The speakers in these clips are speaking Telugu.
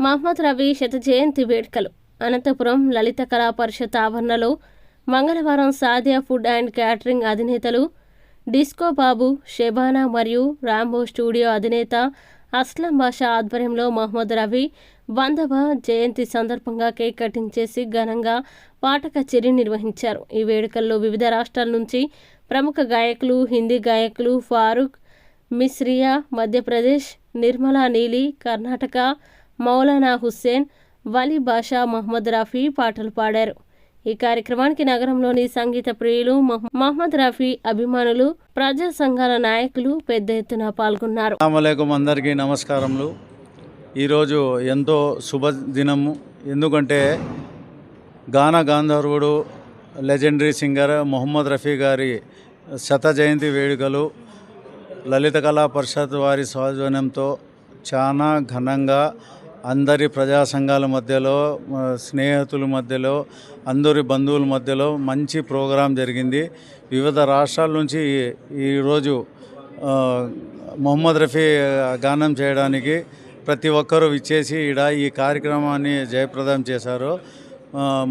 మహమ్మద్ రవి శత జయంతి వేడుకలు. అనంతపురం లలిత కళా పరిషత్ ఆవరణలో మంగళవారం సాదియా ఫుడ్ అండ్ క్యాటరింగ్ అధినేతలు డిస్కో బాబు షెబానా మరియు రాంబో స్టూడియో అధినేత అస్లం బాషా ఆధ్వర్యంలో మహమ్మద్ రవి వందవ జయంతి సందర్భంగా కేక్ కటింగ్ చేసి ఘనంగా పాట కచేరీ నిర్వహించారు. ఈ వేడుకల్లో వివిధ రాష్ట్రాల నుంచి ప్రముఖ గాయకులు హిందీ గాయకులు ఫారూక్ మిస్రియా మధ్యప్రదేశ్ నిర్మలా నీలి కర్ణాటక మౌలానా హుస్సేన్ వలీ బాషా మహమ్మద్ రఫీ పాటలు పాడారు. ఈ కార్యక్రమానికి నగరంలోని సంగీత ప్రియులు మహ్- మహమ్మద్ రఫీ అభిమానులు ప్రజా సంఘాల నాయకులు పెద్ద ఎత్తున పాల్గొన్నారు. అందరికీ నమస్కారములు. ఈరోజు ఎంతో శుభదినము ఎందుకంటే గాన గాంధర్వుడు లెజెండరీ సింగర్ మొహమ్మద్ రఫీ గారి శత జయంతి వేడుకలు లలిత కళా పరిషత్ వారి సౌజన్యంతో చాలా ఘనంగా అందరి ప్రజా సంఘాల మధ్యలో స్నేహితుల మధ్యలో అందరి బంధువుల మధ్యలో మంచి ప్రోగ్రాం జరిగింది. వివిధ రాష్ట్రాల నుంచి ఈరోజు మొహమ్మద్ రఫీ గానం చేయడానికి ప్రతి ఒక్కరూ ఇచ్చేసి ఈడ ఈ కార్యక్రమాన్ని జయప్రదం చేశారు.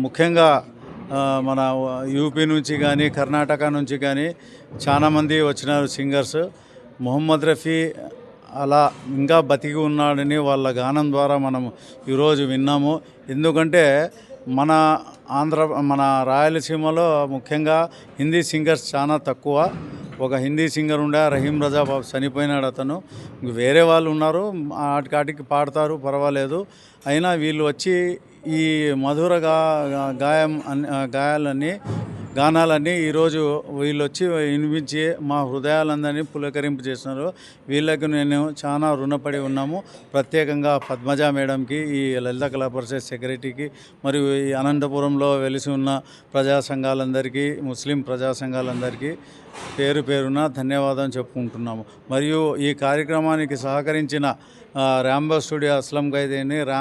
ముఖ్యంగా మన యూపీ నుంచి కానీ కర్ణాటక నుంచి కానీ చాలామంది వచ్చినారు సింగర్స్. మొహమ్మద్ రఫీ అలా ఇంకా బతికి ఉన్నాడని వాళ్ళ గానం ద్వారా మనం ఈరోజు విన్నాము. ఎందుకంటే మన ఆంధ్ర మన రాయలసీమలో ముఖ్యంగా హిందీ సింగర్స్ చాలా తక్కువ. ఒక హిందీ సింగర్ ఉండే రహీం రజా బాబు చనిపోయినాడు అతను. వేరే వాళ్ళు ఉన్నారు ఆటికాటికి పాడతారు పర్వాలేదు. అయినా వీళ్ళు వచ్చి ఈ మధుర గా గాయం అన్ని- గాయాలన్నీ గానాలన్నీ ఈరోజు వీళ్ళు వచ్చి వినిపించి మా హృదయాలందరినీ పులకరింపు చేస్తున్నారు. వీళ్ళకి నేను చాలా రుణపడి ఉన్నాము. ప్రత్యేకంగా పద్మజ మేడంకి ఈ లలిత కళా పరిషత్ సెక్రటరీకి మరియు ఈ అనంతపురంలో వెలిసి ఉన్న ప్రజా సంఘాలందరికీ ముస్లిం ప్రజా సంఘాలందరికీ పేరు పేరున ధన్యవాదం చెప్పుకుంటున్నాము. మరియు ఈ కార్యక్రమానికి సహకరించిన ఆ, రాంబో స్టూడియో అస్లం ఖైదీని రా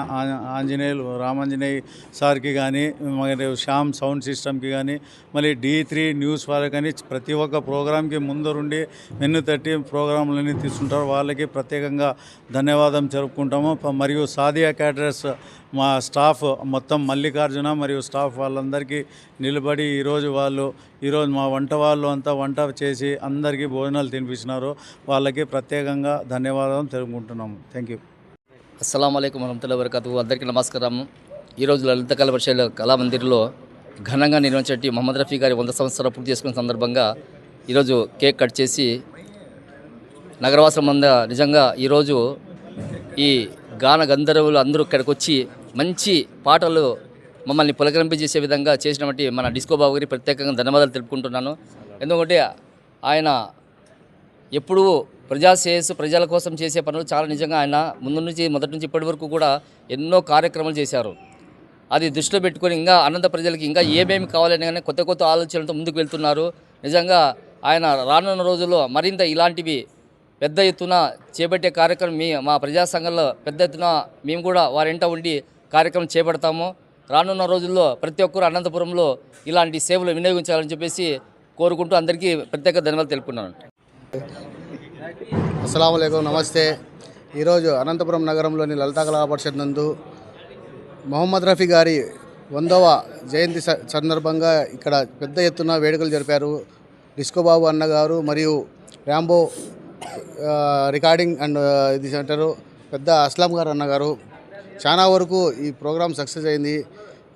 ఆంజనేయులు రామాంజనేయ సార్కి కానీ మరి శ్యామ్ సౌండ్ సిస్టమ్కి కానీ మళ్ళీ డీ త్రీ న్యూస్ వాళ్ళకి కానీ ప్రతి ఒక్క ప్రోగ్రామ్కి ముందరుండి వెన్ను తట్టి ప్రోగ్రాంలన్నీ తీసుకుంటారు. వాళ్ళకి ప్రత్యేకంగా ధన్యవాదం జరుపుకుంటాము మరియు సాదియా క్యాటరర్స్ మా స్టాఫ్ మొత్తం మల్లికార్జున మరియు స్టాఫ్ వాళ్ళందరికీ నిలబడి ఈరోజు వాళ్ళు ఈరోజు మా వంట వాళ్ళు అంతా వంట చేసి అందరికీ భోజనాలు తినిపించినారు వాళ్ళకి ప్రత్యేకంగా ధన్యవాదాలు తెలుపుకుంటున్నాము. థ్యాంక్ యూ అస్సలం అయికం వరహతుల్లా వరకతు అందరికీ నమస్కారం. ఈరోజు లలిత కళా పరిషత్ కళామందిర్లో ఘనంగా నిర్వహించేటి మహమ్మద్ రఫీ గారి వంద సంవత్సరాలు పూర్తి చేసుకున్న సందర్భంగా ఈరోజు కేక్ కట్ చేసి నగరవాసం మంద నిజంగా ఈరోజు ఈ గాన గంధర్వులు అందరూ ఇక్కడికి వచ్చి మంచి పాటలు మమ్మల్ని పులకరింపజేసే విధంగా చేసినటువంటి మన డిస్కో బాబు గారికి ప్రత్యేకంగా ధన్యవాదాలు తెలుపుకుంటున్నాను. ఎందుకంటే ఆయన ఎప్పుడూ ప్రజా శ్రేయస్సు ప్రజల కోసం చేసే పనులు చాలా నిజంగా ఆయన ముందు నుంచి మొదటి నుంచి ఇప్పటి వరకు కూడా ఎన్నో కార్యక్రమాలు చేశారు. అది దృష్టిలో పెట్టుకొని ఇంకా అనంత ప్రజలకి ఇంకా ఏమేమి కావాలని కానీ కొత్త కొత్త ఆలోచనలతో ముందుకు వెళ్తున్నారు. నిజంగా ఆయన రానున్న రోజుల్లో మరింత ఇలాంటివి పెద్ద ఎత్తున చేపట్టే కార్యక్రమం మీ మా ప్రజా సంఘంలో పెద్ద ఎత్తున మేము కూడా వారింట ఉండి కార్యక్రమం చేపడతాము. రానున్న రోజుల్లో ప్రతి ఒక్కరు అనంతపురంలో ఇలాంటి సేవలు వినియోగించాలని చెప్పేసి కోరుకుంటూ అందరికీ ప్రత్యేక ధన్యవాదాలు తెలుపుకున్నాను అస్సలం నమస్తే. ఈరోజు అనంతపురం నగరంలోని లలితా కళా పరిషత్ నందు మొహమ్మద్ రఫీ గారి వందవ జయంతి సందర్భంగా ఇక్కడ పెద్ద ఎత్తున వేడుకలు జరిపారు డిస్కోబాబు అన్నగారు మరియు ర్యాంబో రికార్డింగ్ అండ్ ఇది అంటారు పెద్ద అస్లాం గారు అన్నగారు. చాలా వరకు ఈ ప్రోగ్రాం సక్సెస్ అయింది.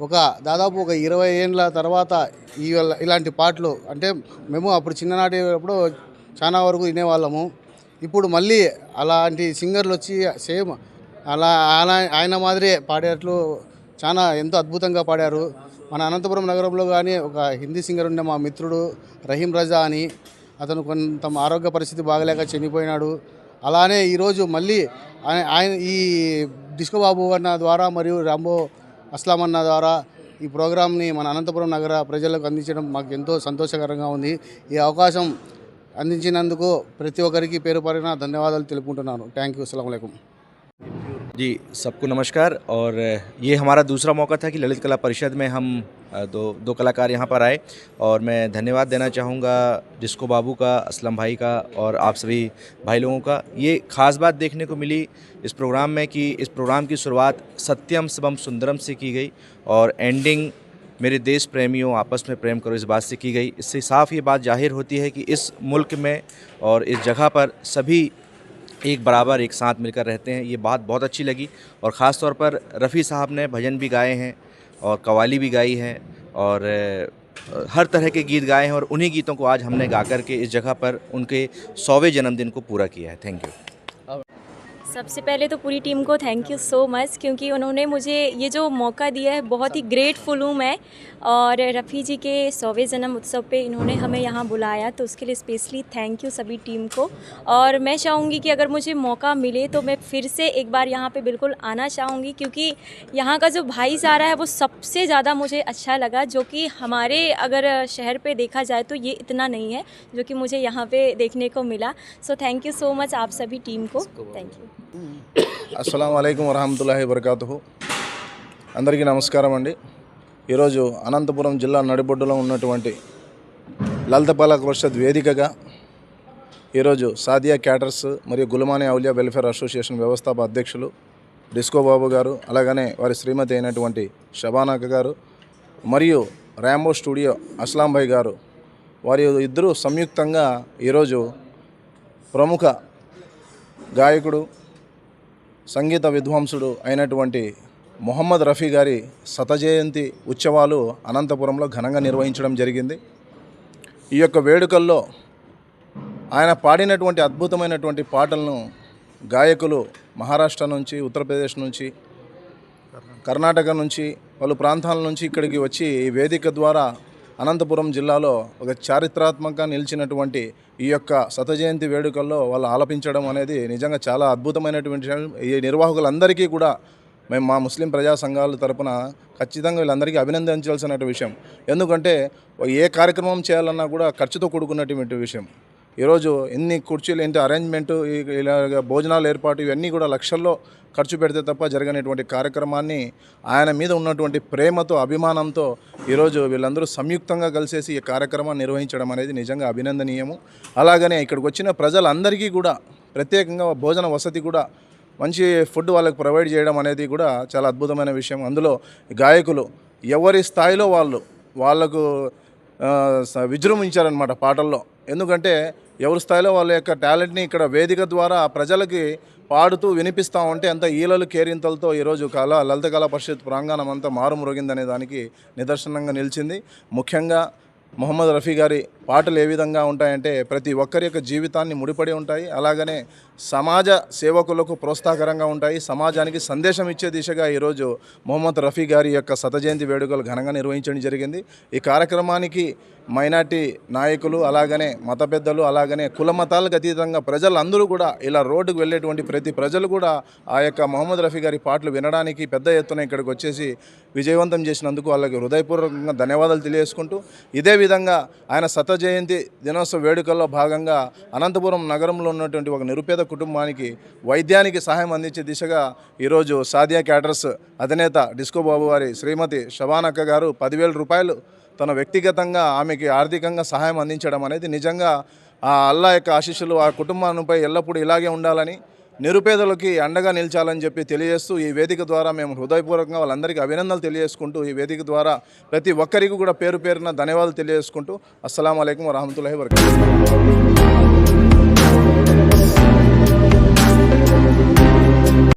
ఒక దాదాపు ఒక ఇరవై ఏళ్ళ తర్వాత ఈ ఇలాంటి పాటలు అంటే మేము అప్పుడు చిన్ననాటి అప్పుడు చాలా వరకు వినేవాళ్ళము. ఇప్పుడు మళ్ళీ అలాంటి సింగర్లు వచ్చి సేమ్ అలా అలా ఆయన మాదిరే పాడేట్లు చాలా ఎంతో అద్భుతంగా పాడారు. మన అనంతపురం నగరంలో కానీ ఒక హిందీ సింగర్ ఉండే మా మిత్రుడు రహీం రజా అని అతను కొంత ఆరోగ్య పరిస్థితి బాగలేక చనిపోయినాడు. అలానే ఈరోజు మళ్ళీ ఆయన ఈ డిస్కో బాబు అన్న ద్వారా మరియు రాంబో అస్లాం అన్న ద్వారా ఈ ప్రోగ్రామ్ని మన అనంతపురం నగర ప్రజలకు అందించడం మాకు ఎంతో సంతోషకరంగా ఉంది. ఈ అవకాశం అందించినందుకు ప్రతి ఒక్కరికి పేరు పడిన ధన్యవాదాలు తెలుపుకుంటున్నాను. Thank you. అస్సలం जी, सबको नमस्कार। और ये हमारा दूसरा मौका था कि ललित कला परिषद में हम दो दो कलाकार यहाँ पर आए। और मैं धन्यवाद देना चाहूँगा डिस्को बाबू का, असलम भाई का और आप सभी भाई लोगों का। ये ख़ास बात देखने को मिली इस प्रोग्राम में कि इस प्रोग्राम की शुरुआत सत्यम सबम सुंदरम से की गई और एंडिंग मेरे देश प्रेमियों, आपस में प्रेम करो इस बात से की गई। इससे साफ़ ये बात ज़ाहिर होती है कि इस मुल्क में और इस जगह पर सभी एक बराबर, एक साथ मिलकर रहते हैं। ये बात बहुत अच्छी लगी और ख़ास तौर पर रफ़ी साहब ने भजन भी गाए हैं और कवाली भी गाई है और हर तरह के गीत गाए हैं और उन्हीं गीतों को आज हमने गा करके इस जगह पर उनके सौवें जन्मदिन को पूरा किया है। Thank you. सबसे पहले तो पूरी टीम को थैंक यू सो मच क्योंकि उन्होंने मुझे ये जो मौका दिया है बहुत ही ग्रेटफुल हूँ मैं। और रफ़ी जी के सौवे जन्म उत्सव पे इन्होंने हमें यहाँ बुलाया तो उसके लिए स्पेशली थैंक यू सभी टीम को। और मैं चाहूँगी कि अगर मुझे मौका मिले तो मैं फिर से एक बार यहाँ पर बिल्कुल आना चाहूँगी क्योंकि यहाँ का जो भाईचारा है वो सबसे ज़्यादा मुझे अच्छा लगा जो कि हमारे अगर शहर पर देखा जाए तो ये इतना नहीं है जो कि मुझे यहाँ पर देखने को मिला। So thank you so much आप सभी टीम को। थैंक यू అస్సలం అయికం వరహమతుల్లాహి వరకాతు అందరికీ నమస్కారం అండి. ఈరోజు అనంతపురం జిల్లా నడిబొడ్డులో ఉన్నటువంటి లలిత పాలక పరిషత్ వేదికగా ఈరోజు సాదియా క్యాటర్స్ మరియు గులమాని ఔలియా వెల్ఫేర్ అసోసియేషన్ వ్యవస్థాప అధ్యక్షులు డిస్కో బాబు గారు అలాగనే వారి శ్రీమతి అయినటువంటి షబానాక గారు మరియు ర్యాంబో స్టూడియో అస్లాం భాయ్ గారు. వారి ఇద్దరు సంయుక్తంగా ఈరోజు ప్రముఖ గాయకుడు సంగీత విద్వాంసుడు అయినటువంటి మొహమ్మద్ రఫీ గారి శతజయంతి ఉత్సవాలు అనంతపురంలో ఘనంగా నిర్వహించడం జరిగింది. ఈ యొక్క వేడుకల్లో ఆయన పాడినటువంటి అద్భుతమైనటువంటి పాటలను గాయకులు మహారాష్ట్ర నుంచి ఉత్తరప్రదేశ్ నుంచి కర్ణాటక నుంచి పలు ప్రాంతాల నుంచి ఇక్కడికి వచ్చి ఈ వేదిక ద్వారా అనంతపురం జిల్లాలో ఒక చారిత్రాత్మకంగా నిలిచినటువంటి ఈ యొక్క శతజయంతి వేడుకల్లో వాళ్ళు ఆలపించడం అనేది నిజంగా చాలా అద్భుతమైనటువంటి విషయం. ఈ నిర్వాహకులందరికీ కూడా మేము మా ముస్లిం ప్రజా సంఘాల తరపున ఖచ్చితంగా వీళ్ళందరికీ అభినందించాల్సిన విషయం. ఎందుకంటే ఏ కార్యక్రమం చేయాలన్నా కూడా ఖర్చుతో కూడుకున్నటువంటి విషయం. ఈరోజు ఎన్ని కుర్చీలు ఏంటి అరేంజ్మెంట్ ఇలాగ భోజనాలు ఏర్పాటు ఇవన్నీ కూడా లక్షల్లో ఖర్చు పెడితే తప్ప జరగనటువంటి కార్యక్రమాన్ని ఆయన మీద ఉన్నటువంటి ప్రేమతో అభిమానంతో ఈరోజు వీళ్ళందరూ సంయుక్తంగా కలిసేసి ఈ కార్యక్రమాన్ని నిర్వహించడం అనేది నిజంగా అభినందనీయము. అలాగనే ఇక్కడికి వచ్చిన ప్రజలందరికీ కూడా ప్రత్యేకంగా భోజన వసతి కూడా మంచి ఫుడ్ వాళ్ళకి ప్రొవైడ్ చేయడం అనేది కూడా చాలా అద్భుతమైన విషయం. అందులో గాయకులు ఎవరి స్థాయిలో వాళ్ళు వాళ్ళకు స- విజృంభించారనమాట పాటల్లో. ఎందుకంటే ఎవరి స్థాయిలో వాళ్ళ యొక్క టాలెంట్ని ఇక్కడ వేదిక ద్వారా ప్రజలకి పాడుతూ వినిపిస్తూ ఉంటే అంత ఈలలు కేరింతలతో ఈరోజు కళ లలిత కళా పరిషత్ ప్రాంగణం అంతా మారుమ్రోగిందనే దానికి నిదర్శనంగా నిలిచింది. ముఖ్యంగా మొహమ్మద్ రఫీ గారి పాటలు ఏ విధంగా ఉంటాయంటే ప్రతి ఒక్కరి యొక్క జీవితాన్ని ముడిపడి ఉంటాయి. అలాగనే సమాజ సేవకులకు ప్రోత్సాహకరంగా ఉంటాయి. సమాజానికి సందేశం ఇచ్చే దిశగా ఈరోజు మొహమ్మద్ రఫీ గారి యొక్క శతజయంతి వేడుకలు ఘనంగా నిర్వహించడం జరిగింది. ఈ కార్యక్రమానికి మైనార్టీ నాయకులు అలాగనే మత పెద్దలు అలాగనే కుల మతాలకు అతీతంగా ప్రజలందరూ కూడా ఇలా రోడ్డుకు వెళ్ళేటువంటి ప్రతి ప్రజలు కూడా ఆ యొక్క మొహమ్మద్ రఫీ గారి పాటలు వినడానికి పెద్ద ఎత్తున ఇక్కడికి వచ్చేసి విజయవంతం చేసినందుకు వాళ్ళకి హృదయపూర్వకంగా ధన్యవాదాలు తెలియజేసుకుంటూ ఇదే విధంగా ఆయన సత జయంతి దినోత్సవ వేడుకల్లో భాగంగా అనంతపురం నగరంలో ఉన్నటువంటి ఒక నిరుపేద కుటుంబానికి వైద్యానికి సహాయం అందించే దిశగా ఈరోజు సాదియా క్యాటర్స్ అధినేత డిస్కో బాబు వారి శ్రీమతి శబానక్క గారు పదివేల రూపాయలు తన వ్యక్తిగతంగా ఆమెకి ఆర్థికంగా సహాయం అందించడం అనేది నిజంగా ఆ అల్లా యొక్క ఆశీస్సులు ఆ కుటుంబంపై ఎల్లప్పుడూ ఇలాగే ఉండాలని నిరుపేదలకి అండగా నిలిచాలని చెప్పి తెలియజేస్తూ ఈ వేదిక ద్వారా మేము హృదయపూర్వకంగా వాళ్ళందరికీ అభినందనలు తెలియజేసుకుంటూ ఈ వేదిక ద్వారా ప్రతి ఒక్కరికి కూడా పేరు పేరున ధన్యవాదాలు తెలియజేసుకుంటూ అస్సలం అయికం వరహమతుల్లాహి వరకatu